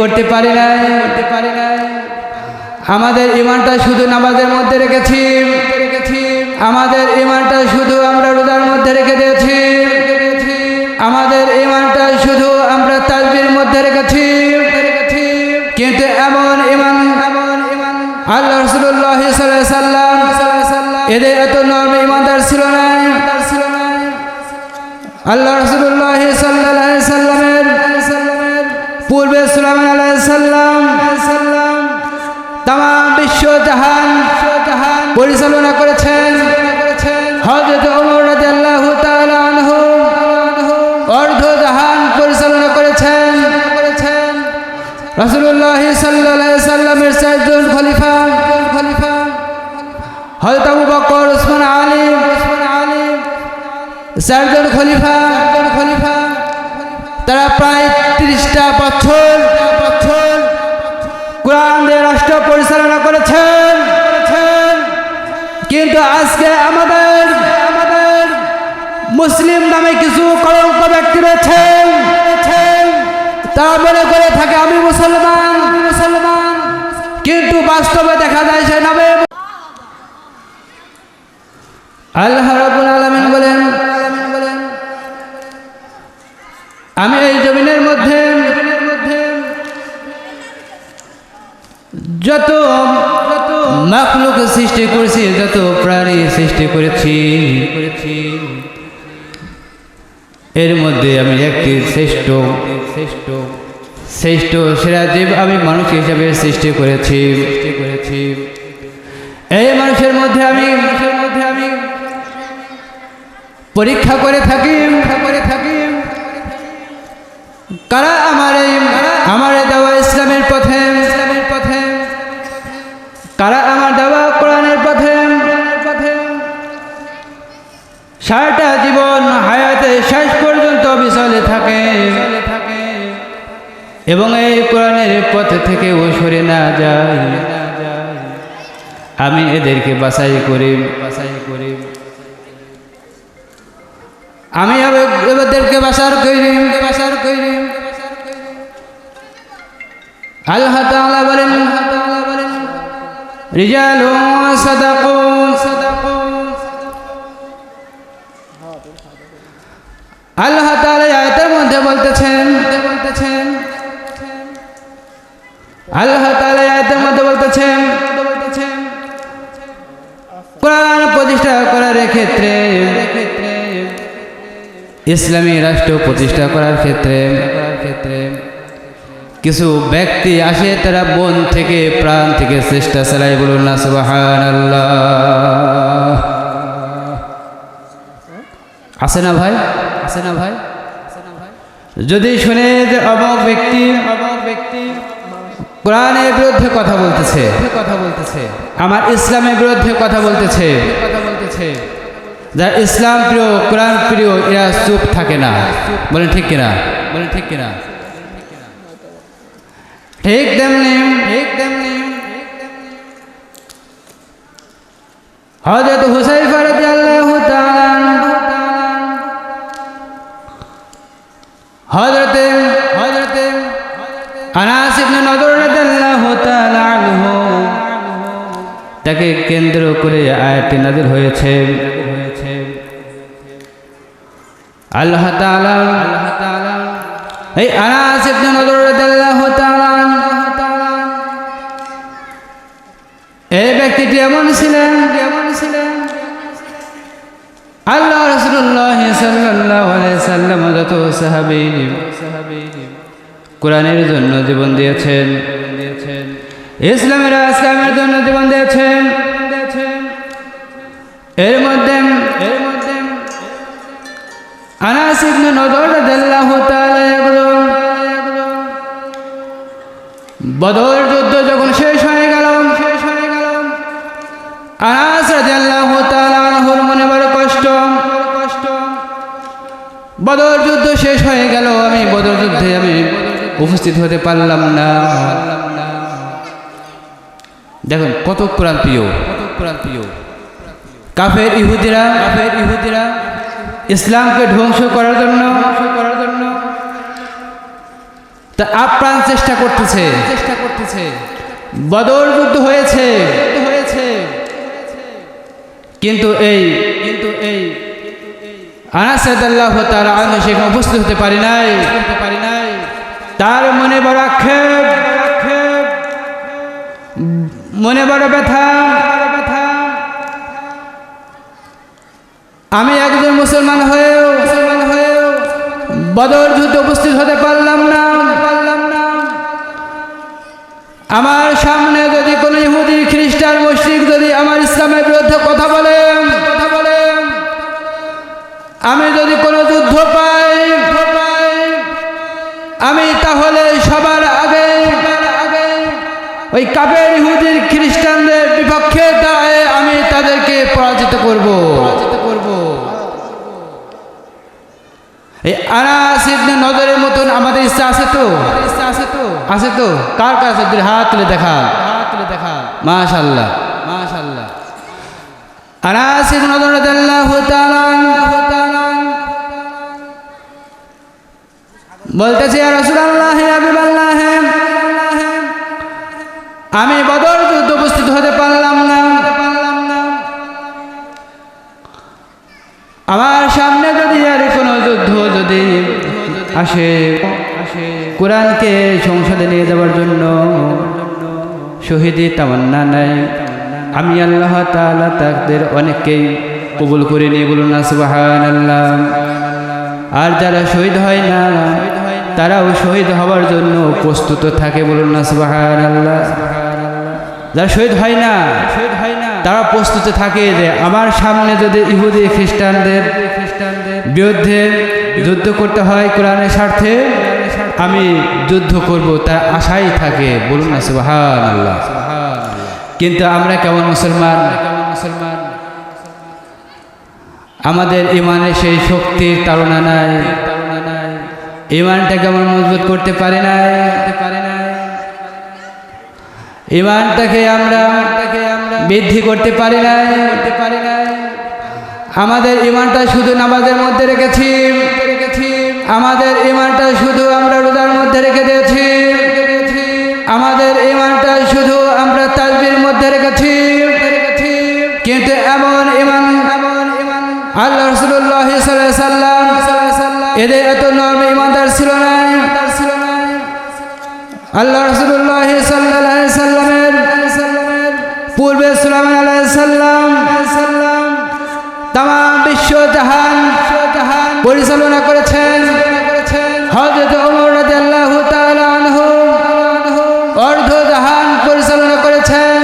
করতে পারি না করতে পারি না আমাদের ইমানটা শুধু নামাজের মধ্যে রেখেছি। রেখেছি আমাদের ইমানটা শুধু আমরা রোজার মধ্যে রেখে দিয়েছি। আমাদের ইমানটা শুধু আমরা তাজবির মধ্যে রেখেছি। রেখেছি কিন্তু এমন ইমান এমন ইমান আল্লাহ রসুল্লাহ সাল্লাম এদের এত নর্ম ইমানদার ছিল না। ছিল আল্লাহ রসুল্লাহ পরিচালনা করেছেন হজরত ওমর রাদিয়াল্লাহু অর্ধ জাহান পরিচালনা করেছেন রাসূলুল্লাহ সাল্লামের চারজন খলিফা। খলিফা বকর ওসমান আলী ওসমান খলিফা। খলিফা তারা প্রায় তিরিশটা বছর বছর কোরআন রাষ্ট্র পরিচালনা করেছেন। কিন্তু আজকে আমাদের আমাদের মুসলিম নামে কিছু কলঙ্ক ব্যক্তি রয়েছে। তারা মনে করে থাকে, আমি মুসলমান মুসলমান কিন্তু বাস্তবে দেখা যায় সে নামে আল্লাহ করেছি। এর মধ্যে আমি একটি শ্রেষ্ঠ শ্রেষ্ঠ শ্রেষ্ঠ সেরা জীব আমি মানুষ হিসাবে সৃষ্টি করেছি। সৃষ্টি করেছি এই মানুষের মধ্যে আমি মানুষের মধ্যে আমি পরীক্ষা করে থাকি। করে থাকি কারা আমার এই আমার দেওয়া ইসলামের পথে? এবং এই কোরআনের পথ থেকে ও সরে না যায়। আমি এদেরকে বাছাই করি। বাছাই করি আমি এবারদেরকে বাসার করি বাসার করি। আল্লাহ তাআলা বলেন রিজাল সাদাকু সাদাকু আল্লাহ তাআলা আয়াতের মধ্যে বলতেছেন আল্লাহ তাআলা মধ্যে বলতেছেন, কোরআন প্রতিষ্ঠা করার ক্ষেত্রে, ইসলামী রাষ্ট্র প্রতিষ্ঠা করার ক্ষেত্রে ক্ষেত্রে কিছু ব্যক্তি আসে তারা বন থেকে, প্রাণ থেকে চেষ্টা চালায় বলুন না সুবাহান আছে না ভাই? আছে না ভাই? যদি শুনে যে অমক ব্যক্তি কোরআনের বিরুদ্ধে কথা বলতেছে। কথা বলতেছে আমার ইসলামের বিরুদ্ধে কথা বলতেছে। কথা বলতেছে যারা ইসলাম প্রিয়, কোরআন প্রিয়, এরা চুপ থাকে না। বলেন ঠিক কিনা? বলেন ঠিক কিনা? ঠিক তেমনি ঠিক তেমনি হজরত হুসাইফা রাদিয়াল্লাহু তাআলা হজরতে হজরতে নদর তাকে কেন্দ্র করে আয়াতটি নাযিল হয়েছে। আল্লাহ তাআলা আল্লাহ তাআলা এই আনাস ইবনে নদর রাদিয়াল্লাহু তাআলা এই ব্যক্তিটি এমন ছিলেন এমন ছিলেন আল্লাহ রসুল্লাহ সাল্লাল্লাহু আলাইহি সাল্লাম যত সাহাবী সাহাবী, কোরআনের জন্য জীবন দিয়েছেন। ইসলামের আসলামের জন্য জীবন দিয়েছেন। এর মধ্যে এর মধ্যে বদর যুদ্ধ যখন শেষ হয়ে গেল শেষ হয়ে গেল আনাস মনে বড় কষ্ট কষ্ট। বদর যুদ্ধ শেষ হয়ে গেল, আমি বদর যুদ্ধে আমি উপস্থিত হতে পারলাম না। দেখুন, কত কোরআন প্রিয়। কত প্রিয় কাফের ইহুদিরা কাফের ইহুদিরা ইসলামকে ধ্বংস করার জন্য করার জন্য তা আপ্রাণ চেষ্টা করতেছে। চেষ্টা করতেছে বদর যুদ্ধ হয়েছে। হয়েছে কিন্তু এই কিন্তু এই আনাসাদাল্লাহ তারা আমি সেখানে উপস্থিত হতে পারি নাই হতে পারি নাই। তার মনে বড় আক্ষেপ। মনে বড় ব্যথা। আমি একজন মুসলমান হয়েও মুসলমান হয়েও বদর যুদ্ধে উপস্থিত হতে পারলাম না। পারলাম না আমার সামনে যদি কোনো ইহুদি, খ্রিস্টান মুসলিম যদি আমার ইসলামের বিরুদ্ধে কথা বলেন কথা বলেন আমি যদি কোনো যুদ্ধ পাই, আমি তাহলে সবার ওই কাপের ইহুদির খ্রিস্টানদের বিপক্ষে দাঁড়ায় আমি তাদেরকে পরাজিত করব। পরাজিত করব। এই আনাস ইবনে নজরের মতন আমাদের ইচ্ছা আছে তো? ইচ্ছা আছে তো। আছে তো? কার কার আছে? হাত তুলে দেখা। হাত তুলে দেখা। মাশাআল্লাহ। মাশাআল্লাহ। আনাস ইবনে নজর রাদিয়াল্লাহু তাআলা বলতেছে রাসূলুল্লাহ ইয়া হাবিবাল্লাহ আমি বদর যুদ্ধ উপস্থিত হতে পারলাম না। আমার সামনে যদি আর কোনো যুদ্ধ যদি আসে, কোরআনকে সংসদে নিয়ে যাওয়ার জন্য শহীদি তামান্না নাই। আমি আল্লাহ তাআলা তাদের অনেককেই কবুল করে নিয়ে বলুন না সুবাহান আল্লাহ আর যারা শহীদ হয় না, তারাও শহীদ হওয়ার জন্য প্রস্তুত থাকে বলুন না সুবাহান আল্লাহ যারা শহীদ হয় না শহীদ হয় না তারা প্রস্তুত থাকে যে আমার সামনে যদি ইহুদি খ্রিস্টানদের বিরুদ্ধে যুদ্ধ করতে হয় কোরআনের স্বার্থে, আমি যুদ্ধ করব তার আশাই থাকে। বলুন না সুবাহান আল্লাহ কিন্তু আমরা কেমন মুসলমান? মুসলমান আমাদের ইমানে সেই শক্তির তাড়না নাই। ইমানটা কেমন মজবুত করতে পারে নাই পারে নাই? ইমানটাকে আমরা বৃদ্ধি করতে পারি নাই। আমাদের ইমানটা শুধু নামাজের মধ্যে রেখেছি। আমাদের ইমানটা শুধু আমরা রোজার মধ্যে রেখে দিয়েছি। আমাদের ইমানটা শুধু আমরা তাজবির মধ্যে রেখেছি। কিন্তু এমন ইমান আল্লাহ রসুল্লাহ সাল্লাম এদের এত নর্ম ইমানদার ছিল না। না আল্লাহ রসুল্লাহ পরিচালনা করেছেন হজরত ওমর তাআলা আনহু। অর্ধ জাহান পরিচালনা করেছেন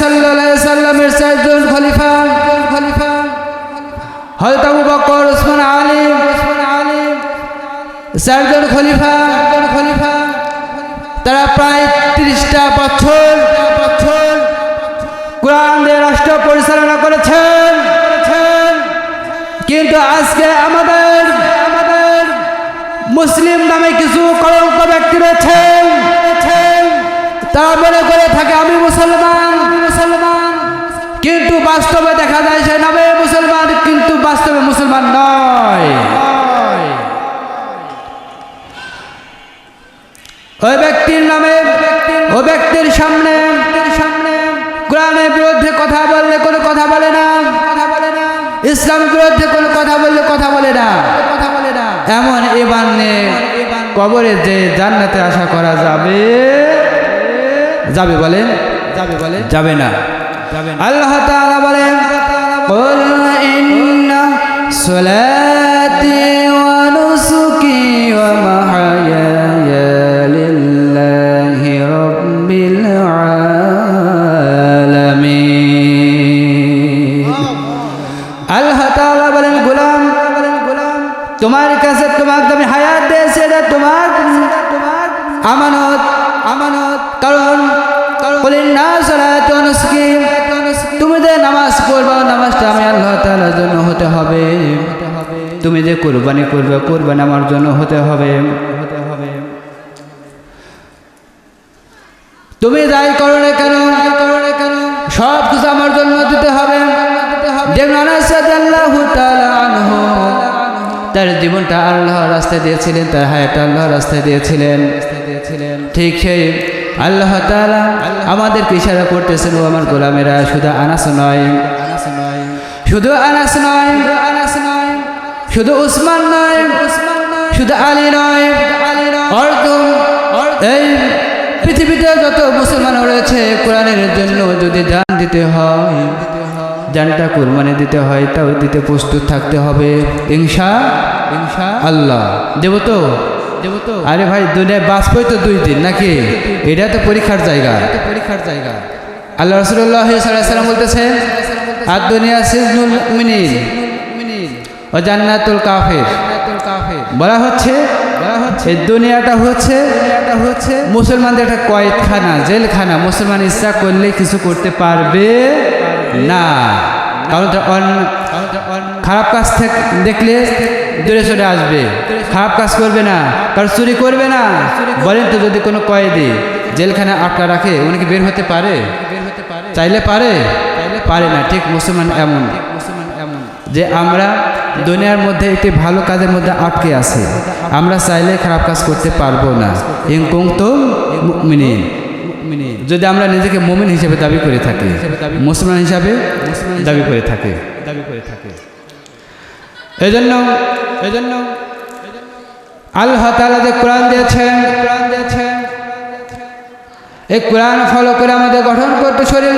সাল্লাল্লাহু সাল্লামের চারজন খলিফা। খলিফা হযরত আবু বকর ওসমান আলী। চারজন খলিফা। খলিফা তারা প্রায় তিরিশটা বছর বছর কোরআন রাষ্ট্র পরিচালনা কিন্তু আজকে আমাদের আমাদের মুসলিম নামে কিছু কলঙ্ক ব্যক্তি রয়েছেন তারা মনে করে থাকে, আমি মুসলমান মুসলমান। কিন্তু বাস্তবে দেখা যায় সে নামে মুসলমান, কিন্তু বাস্তবে মুসলমান নয়। ওই ব্যক্তির নামে ও ব্যক্তির সামনে সামনে, কোরআনের বিরুদ্ধে কথা বললে কোনো কথা বলে না। না ইসলামের বিরুদ্ধে কোনো কথা বললে কথা বলে না কথা বলে না এমন এবার নে কবরে যে জান্নাতে আশা করা যাবে যাবে বলেন যাবে বলে যাবে না যাবে আল্লাহ তাআলা বলেন قل إن صلاتي ونسكي ومحياي হতে হবে। তুমি যে কোরবানি করবে, কোরবানি আমার জন্য হতে হবে। তুমি যাই করো না কেন, সব কিছু আমার জন্য দিতে হবে। তার জীবনটা আল্লাহর রাস্তায় দিয়েছিলেন, তার হায়াতটা আল্লাহর রাস্তায় দিয়েছিলেন। ঠিক সেই আল্লাহ তাআলা আমাদের ইশারা করতেছেন, ও আমার গোলামেরা, শুধু আনাস নয় শুধু আনাস নয় আনাস নয়, শুধু উসমান নয় উসমান নয় শুধু আলী নয় আলী নয় অর্থম এই পৃথিবীতে যত মুসলমান রয়েছে, কোরআনের জন্য যদি জান দিতে হয়, জানটা কুরবানি দিতে হয়, তাও দিতে প্রস্তুত থাকতে হবে, ইনশা ইনশা আল্লাহ। দেব তো দেব তো আরে ভাই দুনিয়ায় বাঁচবই তো দুই দিন, নাকি? এটা তো পরীক্ষার জায়গা। পরীক্ষার জায়গা আল্লাহ রসুল্লাহ সাল্লাম বলতেছে আর দুনিয়া সিজনুল মিনিন ও জান্নাতুল কাফের। বলা হচ্ছে দুনিয়াটা হচ্ছে দুনিয়াটা হচ্ছে মুসলমানদের একটা কয়েদখানা জেলখানা। মুসলমান ইচ্ছা করলে কিছু করতে পারবে না। কারণ এটা খারাপ কাজ দেখলে দূরে সরে আসবে। খারাপ কাজ করবে না, কারণ চুরি করবে না। বলেন তো যদি কোনো কয়েদি জেলখানা আটকা রাখে, উনি কি বের হতে পারে? চাইলে পারে? পারে না, ঠিক মুসলমান এমন। মুসলমান যে আমরা দুনিয়ার মধ্যে একটি ভালো কাজের মধ্যে আটকে আছি, আমরা চাইলে খারাপ কাজ করতে পারব না। ইনকুম তো যদি আমরা নিজেকে মুমিন হিসেবে দাবি করে থাকি, মুসলমান হিসাবে দাবি করে থাকি। দাবি করে থাকি এজন্য এজন্য আল্লাহ তাআলা যে কোরআন দিয়েছেন কোরআন দিয়েছেন এই কোরআন ফলো করে আমাদের গঠন করতে, শরীর,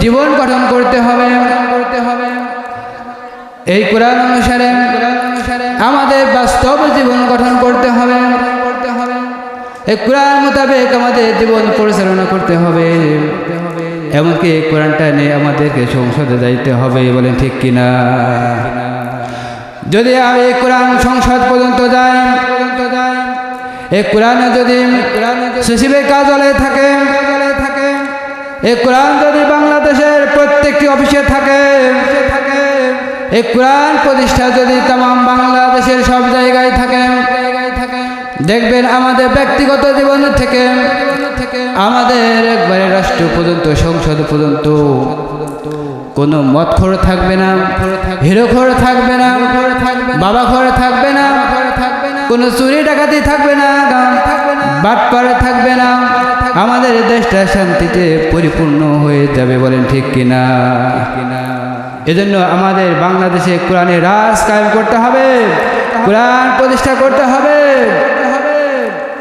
জীবন গঠন করতে হবে। করতে হবে এই কোরআন অনুসারে আমাদের বাস্তব জীবন গঠন করতে হবে। করতে হবে এই কোরআন মোতাবেক আমাদের জীবন পরিচালনা করতে হবে। এমনকি এই কোরআনটা নিয়ে আমাদেরকে সংসদে যাইতে হবে বলেন ঠিক কিনা? যদি আমি কোরআন সংসদ পর্যন্ত যাই এই কোরআনে যদি সচিবের কার্যালয়ে থাকে এই কোরআন যদি বাংলাদেশের প্রত্যেকটি অফিসে থাকে এই কোরআন প্রতিষ্ঠা যদি তাম বাংলাদেশের সব জায়গায় থাকে, দেখবেন আমাদের ব্যক্তিগত জীবন থেকে, আমাদের একবারে রাষ্ট্র পর্যন্ত, সংসদ পর্যন্ত কোনো মদ খোর থাকবে না হিরো খোর থাকবে না বাবা খোর থাকবে না কোনো চুরি ডাকাতি থাকবে না বাটপার থাকবে না। আমাদের দেশটা শান্তিতে পরিপূর্ণ হয়ে যাবে বলেন ঠিক কিনা? এজন্য আমাদের বাংলাদেশে কোরআনে রাজ কায়েম করতে হবে, কোরআন প্রতিষ্ঠা করতে হবে।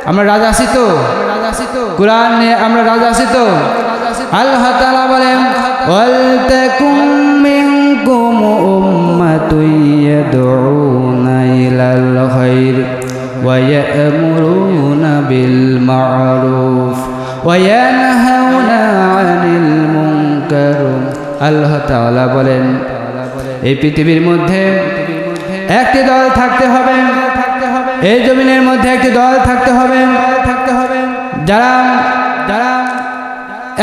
আমরা রাজা আছি তো। কোরআন নিয়ে আমরা রাজা আছি তো। আল্লাহ বলেন ওয়ালতাকুম মিনকুম উম্মাতুন মা'রুফ ওয়া ইয়ানহাউনা আনিল মুনকার আল্লাহ তাআলা বলেন, এই পৃথিবীর মধ্যে একটি দল থাকতে হবে, এই জমিনের মধ্যে একটি দল থাকতে হবে থাকতে হবে, যারা যারা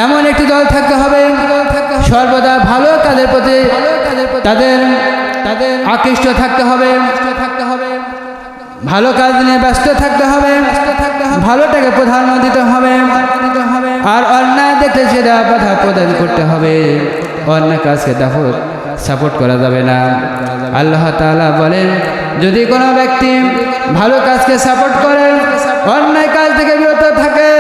এমন একটি দল থাকতে হবে, সর্বদা ভালো কাজের প্রতি তাদের তাদের আকৃষ্ট থাকতে হবে ভালো কাজ নিয়ে ব্যস্ত থাকতে হবে। ভালোটাকে প্রাধান্য দিতে হবে। আর অন্যায় দেখলে সেটা বাধা প্রদান করতে হবে। অন্য কাজকে দাফত সাপোর্ট করা যাবে না। আল্লাহ তাআলা বলেন, যদি কোনো ব্যক্তি ভালো কাজকে সাপোর্ট করে, অন্যায় কাজ থেকে বিরত থাকে,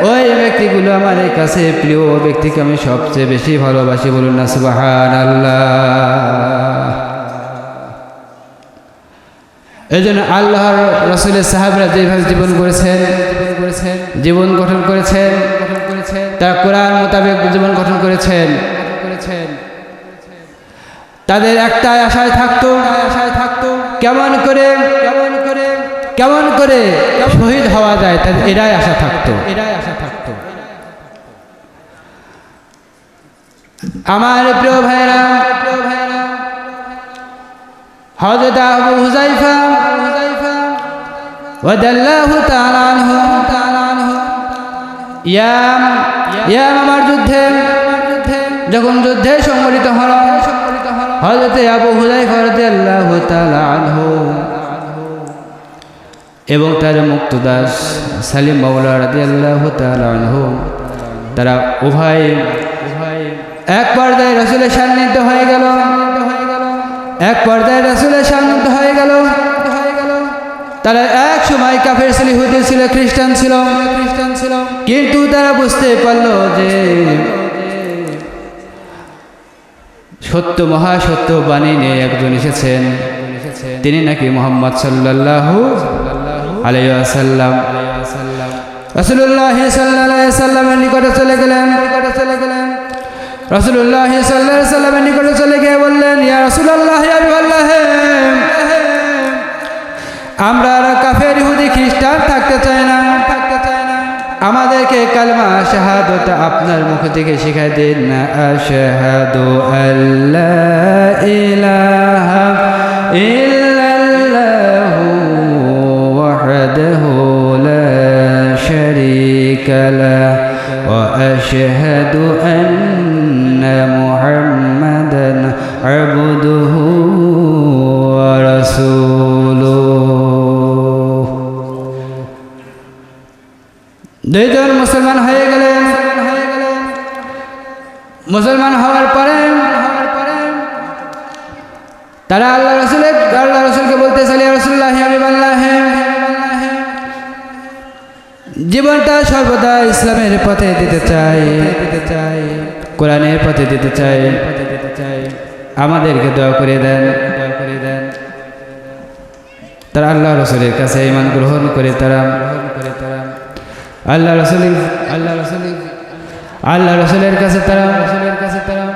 ওই ব্যক্তিগুলো আমার কাছে প্রিয় ব্যক্তিকে আমি সবচেয়ে বেশি ভালোবাসি বলুন না সুবাহান আল্লাহ এই জন্য আল্লাহর রসুলের সাহাবরা যেভাবে জীবন করেছেন করেছেন জীবন গঠন করেছেন করেছেন তারা কোরআন মোতাবেক জীবন গঠন করেছেন। করেছেন তাদের একটাই আশায় থাকতো আশায় থাকতো কেমন করে কেমন করে কেমন করে শহীদ হওয়া যায়, তাদের এটাই আশা থাকতো। এটাই আশা থাকতো আমার প্রিয় ভাইরা প্রিয় ভাইরা হযরত আবু হুযায়ফা রাদিয়াল্লাহু তাআলা আনহু। ইয়াম ইয়াম আমার যুদ্ধে, যখন যুদ্ধে সংগঠিত হল, হযরত আবু রাদিয়াল্লাহু তাআলা আনহু এবং তার মুক্তদাস সালিম মাওলা রাদিয়াল্লাহু তাআলা আনহু, তারা উভয় এক পর্যায়ে রসুলের সান্নিধ্য হয়ে গেল। এক পর্যায়ে রসুলের সান্নিধ্য তারা এক সময় কাফের ছিল ইহুদি ছিল, খ্রিস্টান ছিল। খ্রিস্টান ছিল কিন্তু তারা বুঝতে পারল যে সত্য, মহাসত্য বাণী নিয়ে একজন এসেছেন। তিনি নাকি মোহাম্মদ সাল্লাহ আলাইসাল্লাম রসুল্লাহ সাল্লামের নিকটে চলে গেলেন নিকটে চলে গেলেন। রসুল্লাহ সাল্লাহ সাল্লামের নিকটে চলে গিয়ে বললেন, ইয়া রসুল্লাহ আমরা আর কাফের ইহুদি খ্রিস্টান থাকতে চাই না। থাকতে চাই না আমাদেরকে কালমা শাহাদত আপনার মুখ থেকে শিখাই দিন না। আশহাদু আল্লাহ ইলাহা ইল্লাল্লাহু ওয়াহদাহু লা শারীকা লাহ ওয়া আশহাদু আন্না মুহাম্মাদান সর্বদা ইসলামের পথে দিতে চাই। কোরআনের পথে দিতে চাই। আমাদেরকে দোয়া করে দেন। করে দেন তারা আল্লাহ রসুলের কাছে ইমান গ্রহণ করে তারা। করে তারা আল্লাহ রসুল আল্লাহ রসুল আল্লাহ রসুলের কাছে তারা। রসুলের কাছে তারা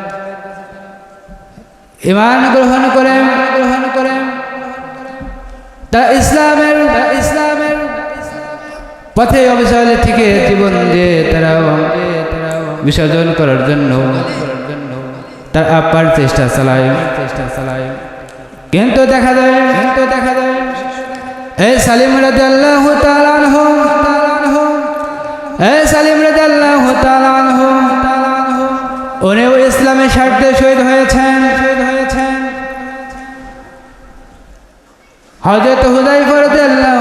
ইমান গ্রহণ করে। গ্রহণ করে তা ইসলামের ইসলামের পথে অবিচলে থেকে জীবন দিয়ে তারা বিসর্জন করার জন্য তার আপার চেষ্টা চালায়। চেষ্টা চালায় কিন্তু দেখা যায়, কিন্তু দেখা যায়, এই সালিম রাজি আল্লাহ তালানহ এই সালিম রাজি আল্লাহ তালানহ উনিও ইসলামের স্বার্থে শহীদ হয়েছেন। শহীদ হয়েছেন হজরত হুদাই ফরদ আল্লাহ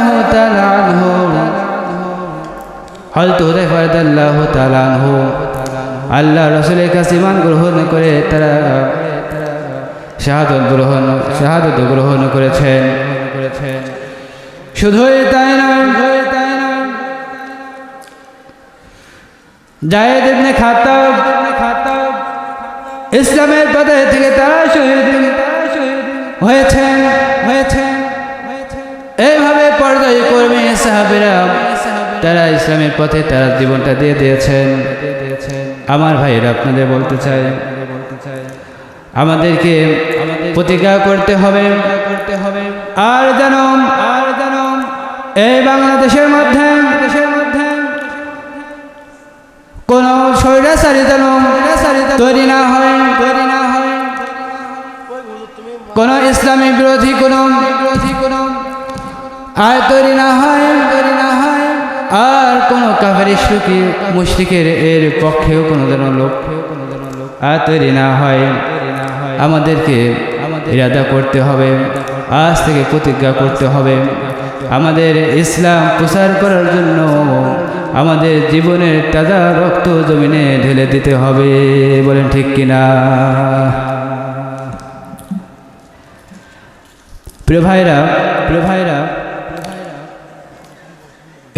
হজরত হুদাই ফরদ আল্লাহ রসুলের কাছে ইমান গ্রহণ করে তারা শাহাদত গ্রহণ শাহাদত গ্রহণ করেছেন। শুধুই তাই নয় জায়েদ ইবনে ইসলামের পথে থেকে তারা শহীদ হয়েছেন। হয়েছেন এইভাবে পর্যায়ে কর্মী সাহাবেরা তারা ইসলামের পথে তারা জীবনটা দিয়ে দিয়েছেন। আমার ভাইয়েরা, আপনাদের বলতে চাই, আমাদেরকে প্রতিজ্ঞা করতে হবে। আর যেন আর যেন এই বাংলাদেশের মধ্যে দেশের কোন স্বৈরাচারী যেন তৈরি না হয় তৈরি না হয় কোন ইসলামী বিরোধী কোন বিরোধী কোন আর তৈরি না হয়। তৈরি না আর কোন কাভারি সুখী মুশরিকের এর পক্ষেও কোনো যেন লোক আর তৈরি না হয়। আমাদেরকে ইরাদা করতে হবে, আজ থেকে প্রতিজ্ঞা করতে হবে। আমাদের ইসলাম প্রচার করার জন্য আমাদের জীবনের তাজা রক্ত জমিনে ঢেলে দিতে হবে, বলেন ঠিক কিনা প্রিয় ভাইরা প্রিয় ভাইরা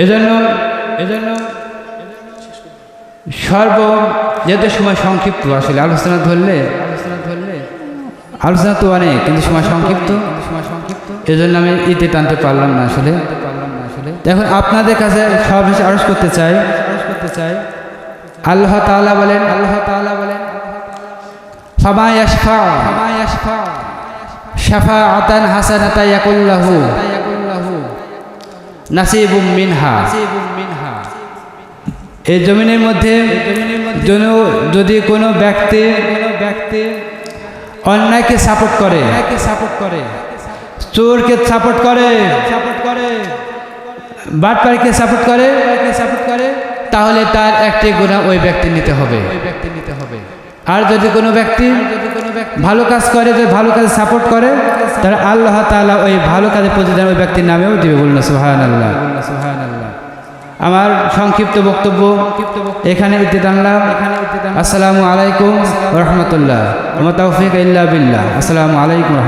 এজন্য এজন্য সর্ব যেহেতু সময় সংক্ষিপ্ত আসলে, আলোচনা ধরলে আলোচনা ধরলে, আলোচনা তো অনেক, কিন্তু সময় সংক্ষিপ্ত সময় সংক্ষিপ্ত এজন্য আমি ইতে টানতে পারলাম না আসলে। পারলাম না আসলে এখন আপনাদের কাছে কিছু আরজ করতে চাই। আরজ করতে চাই আল্লাহ তাআলা বলেন, আল্লাহ তাআলা বলেন ইয়াশফা, ফামা ইয়াশফা, শাফাআতান হাসানাতা ইয়াকুল্লাহু নাসিবুম মিনহা। এই জমিনের মধ্যে যদি কোনো ব্যক্তি কোনো ব্যক্তি অন্যায়কে সাপোর্ট করে সাপোর্ট করে চোরকে সাপোর্ট করে সাপোর্ট করে বাটপাড়কে সাপোর্ট করে সাপোর্ট করে তাহলে তার একটি গুণা ওই ব্যক্তি নিতে হবে ওই ব্যক্তি নিতে হবে। আর যদি কোনো ব্যক্তি ভালো কাজ করে, যে ভালো কাজে সাপোর্ট করে, তাহলে আল্লাহ তালা ওই ভালো কাজে প্রতিদান ওই ব্যক্তির নামেও দিবে। বলুন সুহান আল্লাহ আমার সংক্ষিপ্ত বক্তব্য এখানে ইতি টানলাম আসসালামু আলাইকুম রহমতুল্লাহ। মোতাফিক আসসালামু আলাইকুম রহমতুল্লাহ।